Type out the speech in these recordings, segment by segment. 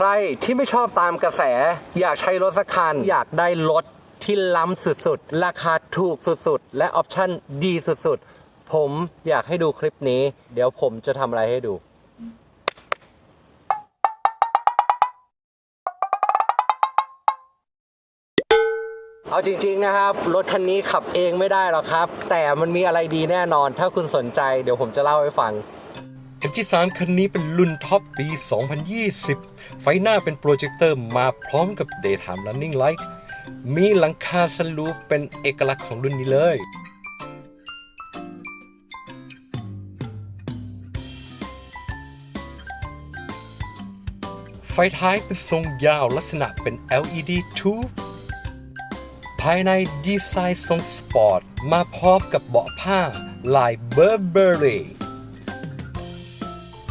ใครที่ไม่ชอบตามกระแส อยากใช้รถสักคัน อยากได้รถที่ล้ำสุดๆ ราคาถูกสุดๆ และออปชั่นดีสุดๆ ผมอยากให้ดูคลิปนี้ เดี๋ยวผมจะทำอะไรให้ดูเอาจริง ๆ นะครับ รถคันนี้ขับเองไม่ได้หรอกครับ แต่มันมีอะไรดีแน่นอน ถ้าคุณสนใจเดี๋ยวผมจะเล่าให้ฟัง MG3 คันนี้เป็นรุ่นท็อปปี 2020 ไฟหน้าเป็นโปรเจคเตอร์มาพร้อมกับ Daytime Running Light มีหลังคาสลูปเป็นเอกลักษณ์ของรุ่นนี้เลยไฟท้ายเป็นทรงยาวลักษณะเป็น LED tube ภายในดีไซน์ทรงสปอร์ต มาพร้อมกับเบาะผ้าลายเบอร์เบอรี่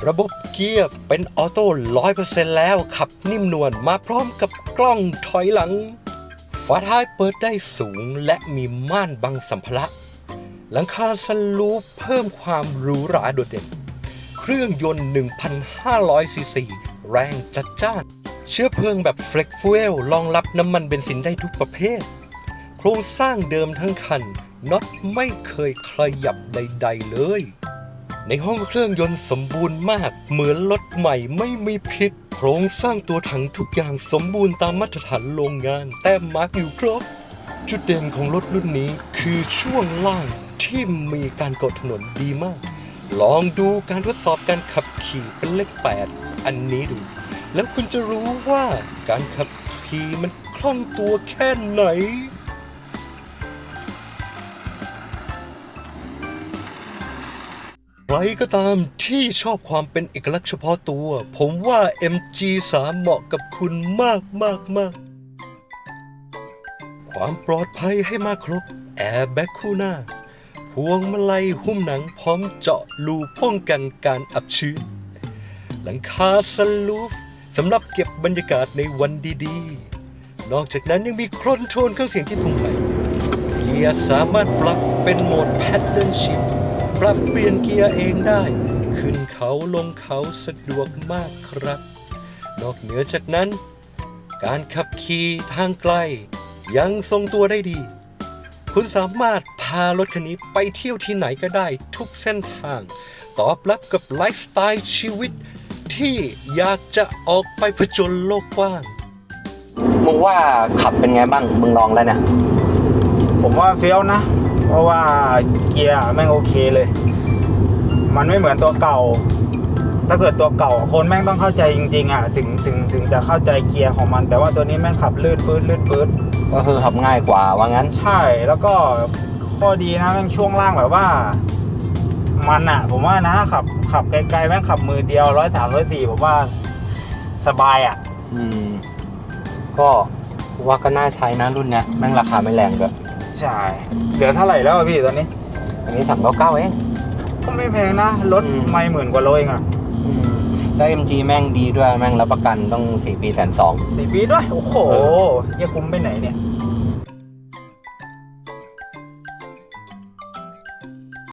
ระบบเกียร์เป็นออโต้100%แล้วขับนิ่มนวลมาพร้อมกับกล้องถอยหลัง ฝาท้ายเปิดได้สูงและมีม่านบังสัมภาระหลังคาสลูปเพิ่มความหรูหราโดดเด่น เครื่องยนต์ 1,500 ซีซีแรงจัดจ้าน เชื้อเพลิงแบบ Flex Fuel รองรับน้ำมันเบนซินได้ทุกประเภท โครงสร้างเดิมทั้งคันน็อตไม่เคยขยับใด ๆ เลย ในห้องเครื่องยนต์สมบูรณ์มาก เหมือนรถใหม่ไม่มีพิษ โครงสร้างตัวถังทุกอย่างสมบูรณ์ตามมาตรฐานโรงงาน แต้มมาร์กอยู่ครบ จุดเด่นของรถรุ่นนี้คือช่วงล่างที่มีการกดถนนดีมาก ลองดูการทดสอบการขับขี่เป็นเลข 8 อันนี้ดู แล้วคุณจะรู้ว่าการขับขี่มันคล่องตัวแค่ไหน ใครก็ตามที่ชอบความเป็นเอกลักษณ์เฉพาะตัว ผมว่า MG3 เหมาะกับคุณมากมากมากความปลอดภัยให้มาครบ แอร์แบ็คคู่หน้า พวงมาลัยหุ้มหนังพร้อมเจาะรูป้องกันการอับชื้น หลังคาสลูฟสำหรับเก็บบรรยากาศในวันดีๆ นอกจากนั้นยังมีคอนโทรลเครื่องเสียงที่พงไหลเกียร์สามารถปรับเป็นโหมด Pattern Shift ปรับเปลี่ยนเกียร์เองได้ ขึ้นเขาลงเขาสะดวกมากครับ นอกเหนือจากนั้น การขับขี่ทางไกล ยังทรงตัวได้ดี คุณสามารถพารถคันนี้ไปเที่ยวที่ไหนก็ได้ทุกเส้นทาง ตอบรับกับไลฟ์สไตล์ชีวิต ที่อยากจะออกไปผจญโลกกว้างมึงว่าขับเป็นไงบ้าง มึงลองแล้วเนี่ย ผมว่าเฟี้ยวนะ เพราะว่าเกียร์แม่งโอเคเลย มันไม่เหมือนตัวเก่า ถ้าเกิดตัวเก่าคนแม่งต้องเข้าใจจริงๆอะถึงถึงถึงจะเข้าใจเกียร์ของมัน แต่ว่าตัวนี้แม่งขับลื่นปื๊ดลื่นปื๊ดก็คือขับง่ายกว่าว่างั้นใช่แล้วก็ข้อดีนะแม่งช่วงล่างแบบว่า มันอะ ผมว่านะขับขับไกลๆแม่งขับมือเดียวร้อยสามร้อยสี่ผมว่าสบายอะ อืม ก็ว่าก็น่าใช้นะรุ่นเนี้ยแม่งราคาไม่แรงด้วย ใช่เหลือเท่าไหร่แล้วอะพี่ตอนนี้ อันนี้สามเก้าเก้าเอง ก็ไม่แพงนะรถอืม ไม่หมื่นกว่าโลเองอะอืมแล้ว MG แม่งดีด้วยแม่งรับประกันต้องสี่ปีแสนสอง สี่ปีด้วยโอ้โหเอเหี้ยังคุ้มไปไหนเนี่ยอ